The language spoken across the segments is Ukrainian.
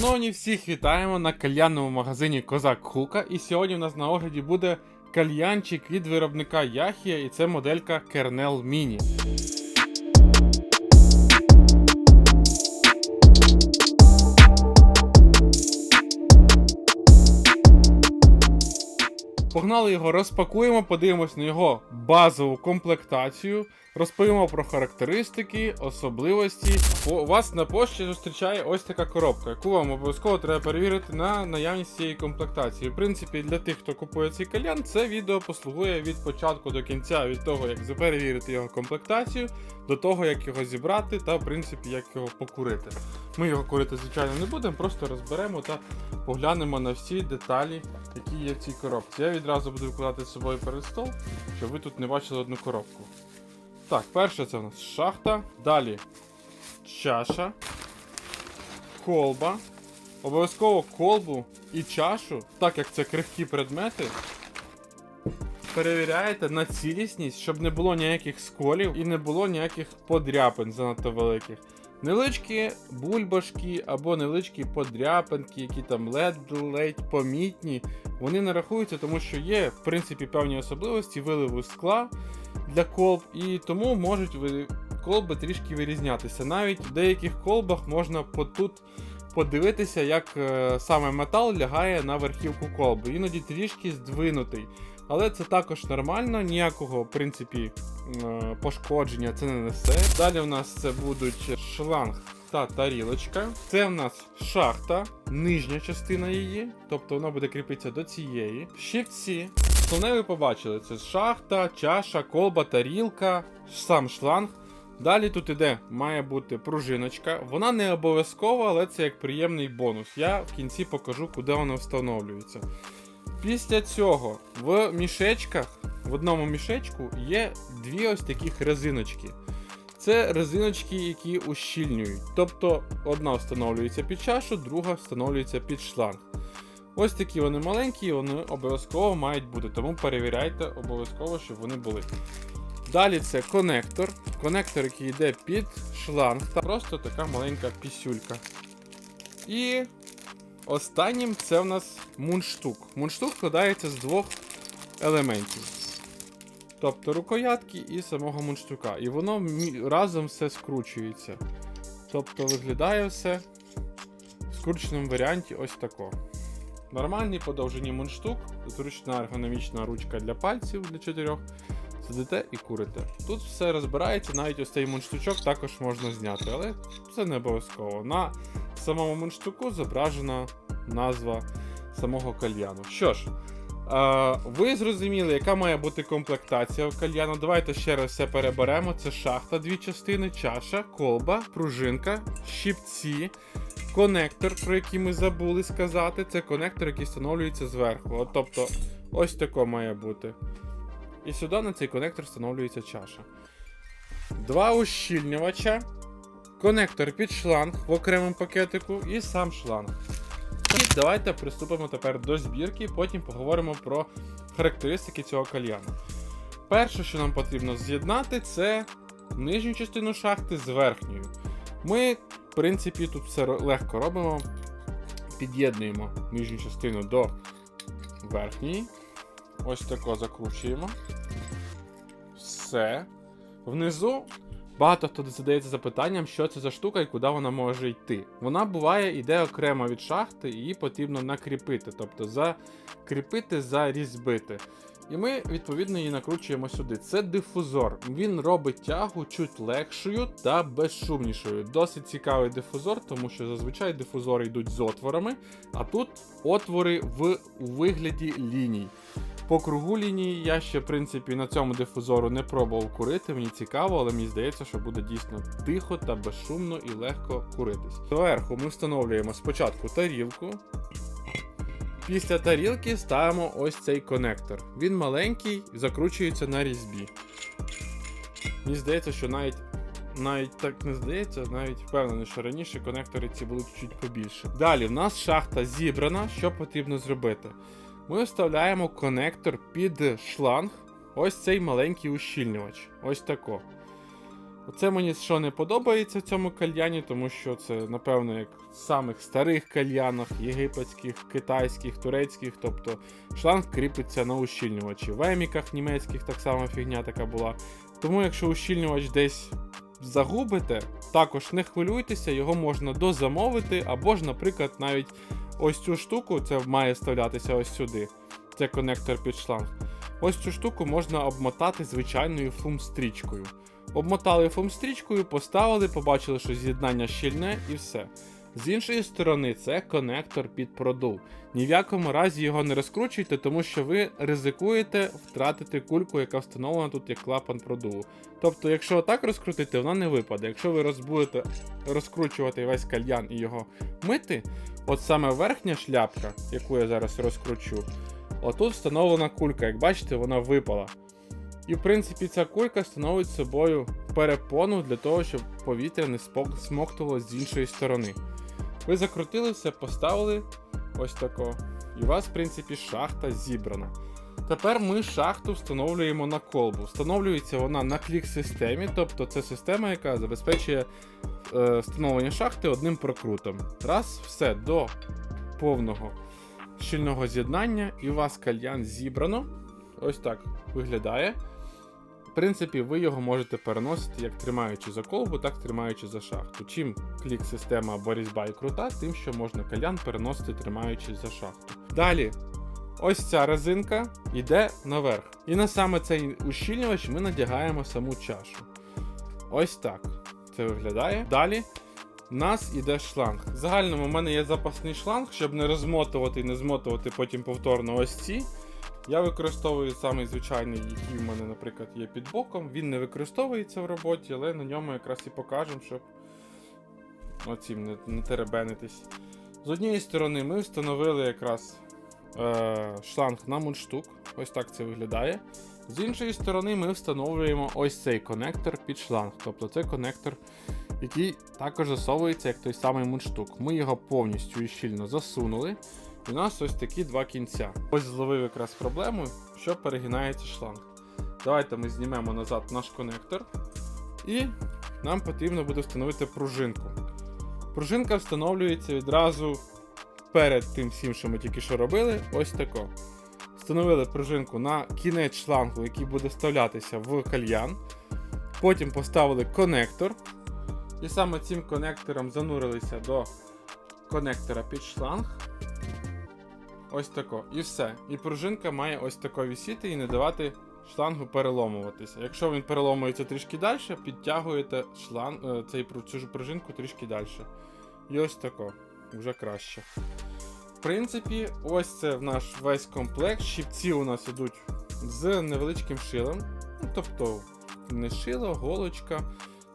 Шановні, всіх вітаємо на кальянному магазині Козак Хука. І сьогодні у нас на огляді буде кальянчик від виробника Яхія, і це моделька Kernel Mini. Погнали його, розпакуємо, подивимось на його базову комплектацію, розповімо про характеристики, особливості. По- Вас на пошті зустрічає ось така коробка, яку вам обов'язково треба перевірити на наявність цієї комплектації. В принципі, для тих, хто купує цей кальян, це відео послугує від початку до кінця, від того, як перевірити його комплектацію, до того, як його зібрати, та в принципі як його покурити. Ми його курити, звичайно, не будемо, просто розберемо та поглянемо на всі деталі, які є в цій коробці. Я відразу буду викладати з собою перед стол, щоб ви тут не бачили одну коробку. Так, перше це у нас шахта, далі чаша, колба. Обов'язково колбу і чашу, так як це крихкі предмети. Перевіряєте на цілісність, щоб не було ніяких сколів і не було ніяких подряпин занадто великих. Невеличкі бульбашки або невеличкі подряпинки, які там ледь-ледь помітні, вони не рахуються, тому що є, в принципі, певні особливості виливу скла для колб, і тому можуть колби трішки вирізнятися. Навіть в деяких колбах можна тут подивитися, як е, саме метал лягає на верхівку колби. Іноді трішки здвинутий. Але це також нормально, ніякого, в принципі, е, пошкодження це не несе. Далі в нас це будуть шланг та тарілочка. Це в нас шахта, нижня частина її, тобто вона буде кріпитися до цієї. Щипці. Основне ви побачили: це шахта, чаша, колба, тарілка, сам шланг. Далі тут іде, має бути пружиночка. Вона не обов'язкова, але це як приємний бонус. Я в кінці покажу, куди вона встановлюється. Після цього в мішечках, в одному мішечку є дві ось таких резиночки. Це резиночки, які ущільнюють. Тобто одна встановлюється під чашу, друга встановлюється під шланг. Ось такі вони маленькі, і вони обов'язково мають бути, тому перевіряйте обов'язково, щоб вони були. Далі це конектор. Конектор, який йде під шланг, та просто така маленька пісюлька. І останнім це в нас мундштук. Мундштук складається з двох елементів. Тобто рукоятки і самого мундштука. І воно разом все скручується. Тобто виглядає все в скрученому варіанті ось тако. Нормальний по довжині мундштук, зручна ергономічна ручка для пальців для чотирьох. Сидите і курите. Тут все розбирається, навіть ось цей мундштучок також можна зняти, але це не обов'язково. На самому мундштуку зображена назва самого кальяну. Що ж, ви зрозуміли, яка має бути комплектація у кальяну. Давайте ще раз все переберемо. Це шахта, дві частини, чаша, колба, пружинка, щипці. Конектор, про який ми забули сказати, це конектор, який встановлюється зверху. От, тобто, ось тако має бути. І сюди на цей конектор встановлюється чаша. Два ущільнювача, конектор під шланг в окремому пакетику і сам шланг. І давайте приступимо тепер до збірки, потім поговоримо про характеристики цього кальяну. Перше, що нам потрібно з'єднати, це нижню частину шахти з верхньою. Ми, в принципі, тут все легко робимо. Під'єднуємо нижню частину до верхньої. Ось тако закручуємо. Все. Внизу багато хто задається запитанням, що це за штука і куди вона може йти. Вона буває йде окремо від шахти, її потрібно накріпити, тобто закріпити, зарізьбити. І ми, відповідно, її накручуємо сюди. Це дифузор. Він робить тягу чуть легшою та безшумнішою. Досить цікавий дифузор, тому що зазвичай дифузори йдуть з отворами, а тут отвори в вигляді ліній. По кругу лінії я ще, в принципі, на цьому дифузору не пробував курити, мені цікаво, але мені здається, що буде дійсно тихо та безшумно і легко куритись. Зверху ми встановлюємо спочатку тарілку. Після тарілки ставимо ось цей конектор. Він маленький, закручується на різьбі. Мені здається, що навіть навіть так не здається, навіть впевнений, що раніше конектори ці були чуть побільше. Далі в нас шахта зібрана. Що потрібно зробити? Ми вставляємо конектор під шланг. Ось цей маленький ущільнювач. Ось тако. Оце мені що не подобається в цьому кальяні, тому що це, напевно, як в самих старих кальянах, єгипетських, китайських, турецьких, тобто шланг кріпиться на ущільнювачі. В еміках німецьких так само фігня така була. Тому якщо ущільнювач десь загубите, також не хвилюйтеся, його можна дозамовити, або ж, наприклад, навіть ось цю штуку, це має вставлятися ось сюди. Це конектор під шланг. Ось цю штуку можна обмотати звичайною фум-стрічкою. Обмотали фум-стрічкою, поставили, побачили, що з'єднання щільне і все. З іншої сторони, це конектор під продув. Ні в якому разі його не розкручуйте, тому що ви ризикуєте втратити кульку, яка встановлена тут як клапан продуву. Тобто, якщо так розкрутити, вона не випаде. Якщо ви роз- будете розкручувати весь кальян і його мити, от саме верхня шляпка, яку я зараз розкручу, отут встановлена кулька. Як бачите, вона випала. І в принципі ця кулька становить собою перепону для того, щоб повітря не смоктувало з іншої сторони. Ви закрутили все, поставили ось тако. І у вас, в принципі, шахта зібрана. Тепер ми шахту встановлюємо на колбу. Встановлюється вона на клік-системі, тобто це система, яка забезпечує е, встановлення шахти одним прокрутом. Раз, все, до повного щільного з'єднання, і у вас кальян зібрано. Ось так виглядає. Принципі, ви його можете переносити як тримаючи за колбу, так тримаючи за шахту. Чим клік-система або різьба і крута, тим, що можна кальян переносити тримаючи за шахту. Далі, ось ця резинка йде наверх. І на саме цей ущільнювач ми надягаємо саму чашу. Ось так це виглядає. Далі. У нас іде шланг. В загальному в мене є запасний шланг, щоб не розмотувати і не змотувати потім повторно ось ці. Я використовую самий звичайний, який в мене, наприклад, є під боком. Він не використовується в роботі, але на ньому якраз і покажемо, щоб оцім не, не теребенитись. З однієї сторони ми встановили якраз е, шланг на мундштук. Ось так це виглядає. З іншої сторони, ми встановлюємо ось цей конектор під шланг. Тобто це конектор, який також засовується як той самий мундштук. Ми його повністю і щільно засунули. І у нас ось такі два кінця. Ось зловив якраз проблему, що перегинається шланг. Давайте ми знімемо назад наш конектор. І нам потрібно буде встановити пружинку. Пружинка встановлюється відразу перед тим всім, що ми тільки що робили. Ось тако. Встановили пружинку на кінець шлангу, який буде вставлятися в кальян. Потім поставили конектор. І саме цим конектором занурилися до конектора під шланг. Ось тако. І все. І пружинка має ось тако вісіти і не давати шлангу переломуватися. Якщо він переломується трішки далі, підтягуєте шланг, е, цей, цю ж пружинку трішки далі. І ось тако. Вже краще. В принципі, ось це в наш весь комплект. Щипці у нас ідуть з невеличким шилом. Ну, тобто, не шило, голочка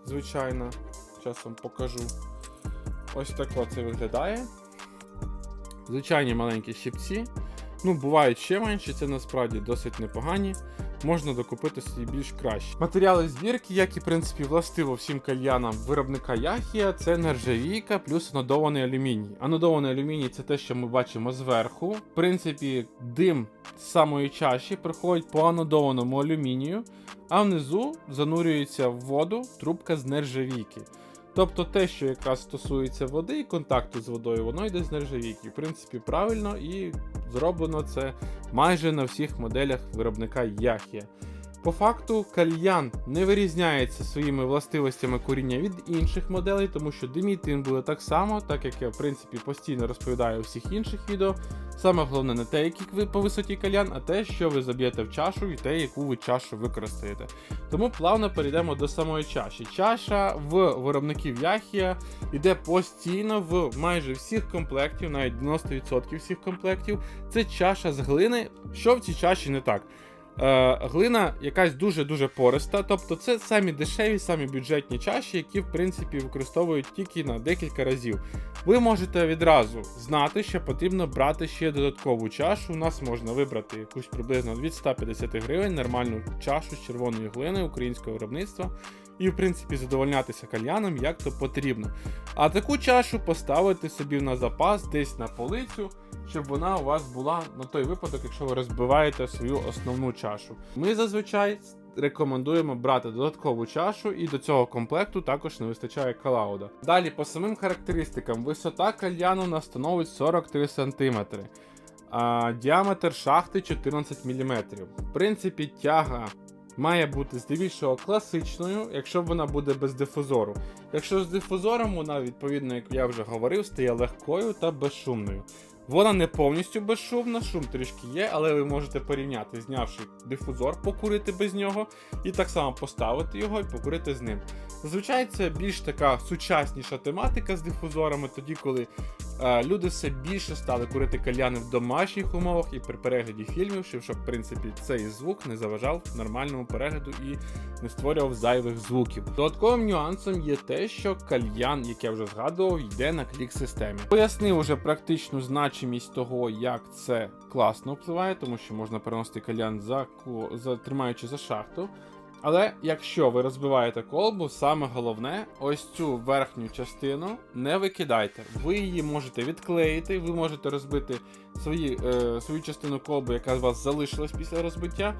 звичайна. Часом покажу. Ось тако це виглядає. Звичайні маленькі щипці. Ну, бувають ще менші, це насправді досить непогані. Можна докупити собі більш краще. Матеріали збірки, як і в принципі властиво всім кальянам виробника Яхія, це нержавійка плюс анодований алюміній. Анодований алюміній це те, що ми бачимо зверху. В принципі, дим з самої чаші приходить по анодованому алюмінію, а внизу занурюється в воду трубка з нержавійки. Тобто те, що якраз стосується води і контакту з водою, воно йде з нержавійки. В принципі, правильно і зроблено це майже на всіх моделях виробника Яхія. По факту, кальян не вирізняється своїми властивостями куріння від інших моделей, тому що диміти він буде так само, так як я в принципі постійно розповідаю у всіх інших відео. Саме головне не те, який ви по висоті кальян, а те, що ви заб'єте в чашу і те, яку ви чашу використаєте. Тому плавно перейдемо до самої чаші. Чаша в виробників Яхія йде постійно в майже всіх комплектів, навіть 90% всіх комплектів. Це чаша з глини. Що в цій чаші не так? Е, глина якась дуже-дуже пориста, тобто це самі дешеві, самі бюджетні чаші, які в принципі використовують тільки на декілька разів. Ви можете відразу знати, що потрібно брати ще додаткову чашу. У нас можна вибрати якусь приблизно від 150 гривень, нормальну чашу з червоної глини українського виробництва. І, в принципі, задовольнятися кальяном як то потрібно. А таку чашу поставити собі на запас десь на полицю, щоб вона у вас була на той випадок, якщо ви розбиваєте свою основну чашу. Ми зазвичай рекомендуємо брати додаткову чашу, і до цього комплекту також не вистачає калауда. Далі, по самим характеристикам, висота кальяну становить 43 см. А діаметр шахти 14 мм. В принципі, тяга має бути здебільшого класичною, якщо вона буде без дифузору. Якщо з дифузором, вона, відповідно, як я вже говорив, стає легкою та безшумною. Вона не повністю безшумна, шум трішки є, але ви можете порівняти, знявши дифузор, покурити без нього, і так само поставити його і покурити з ним. Зазвичай це більш така сучасніша тематика з дифузорами, тоді коли люди все більше стали курити кальяни в домашніх умовах і при перегляді фільмів, щоб, в принципі цей звук не заважав нормальному перегляду і не створював зайвих звуків. Додатковим нюансом є те, що кальян, як я вже згадував, йде на клік-системі. Пояснив уже практичну значимість того, як це класно впливає, тому що можна переносити кальян за, за тримаючи за шахту. Але якщо ви розбиваєте колбу, саме головне, ось цю верхню частину не викидайте. Ви її можете відклеїти, ви можете розбити свої, е, свою частину колби, яка з вас залишилась після розбиття,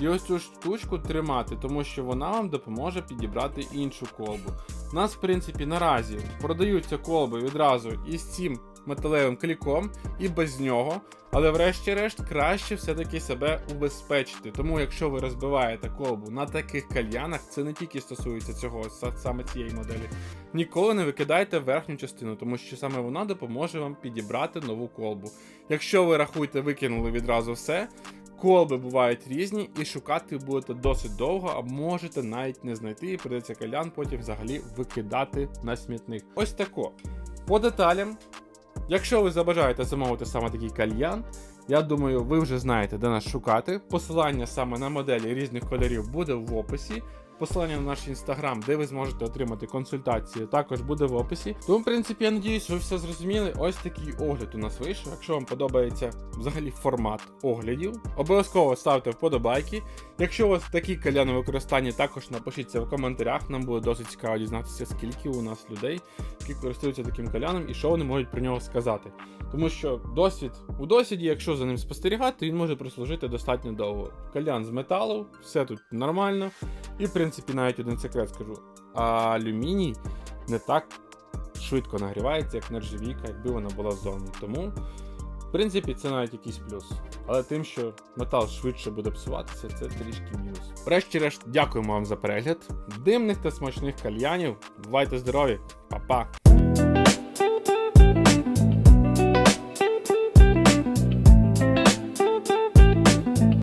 і ось цю штучку тримати, тому що вона вам допоможе підібрати іншу колбу. У нас, в принципі, наразі продаються колби відразу із цим металевим кліком і без нього. Але врешті-решт краще все-таки себе убезпечити. Тому якщо ви розбиваєте колбу на таких кальянах, це не тільки стосується цього, саме цієї моделі. Ніколи не викидайте верхню частину, тому що саме вона допоможе вам підібрати нову колбу. Якщо ви рахуєте, викинули відразу все. Колби бувають різні, і шукати будете досить довго, а можете навіть не знайти, і придеться кальян потім взагалі викидати на смітник. Ось тако. По деталям, якщо ви забажаєте замовити саме такий кальян, я думаю, ви вже знаєте, де нас шукати. Посилання саме на моделі різних кольорів буде в описі. Посилання на наш інстаграм, де ви зможете отримати консультації, також буде в описі. Тому, в принципі, я надіюсь, ви все зрозуміли. Ось такий огляд у нас вийшов. Якщо вам подобається взагалі формат оглядів, обов'язково ставте вподобайки. Якщо у вас такі каляни використання, також напишіть це в коментарях. Нам буде досить цікаво дізнатися, скільки у нас людей, які користуються таким каляном і що вони можуть про нього сказати. Тому що досвід у досвіді, якщо за ним спостерігати, він може прослужити достатньо довго. Калян з металу, все тут нормально. І, в принципі, навіть один секрет скажу. Алюміній не так швидко нагрівається, як нержавійка, якби вона була ззовні. Тому, в принципі, це навіть якийсь плюс. Але тим, що метал швидше буде псуватися, це трішки мінус. Врешті-решт, дякуємо вам за перегляд. Димних та смачних кальянів. Бувайте здорові, Па-па!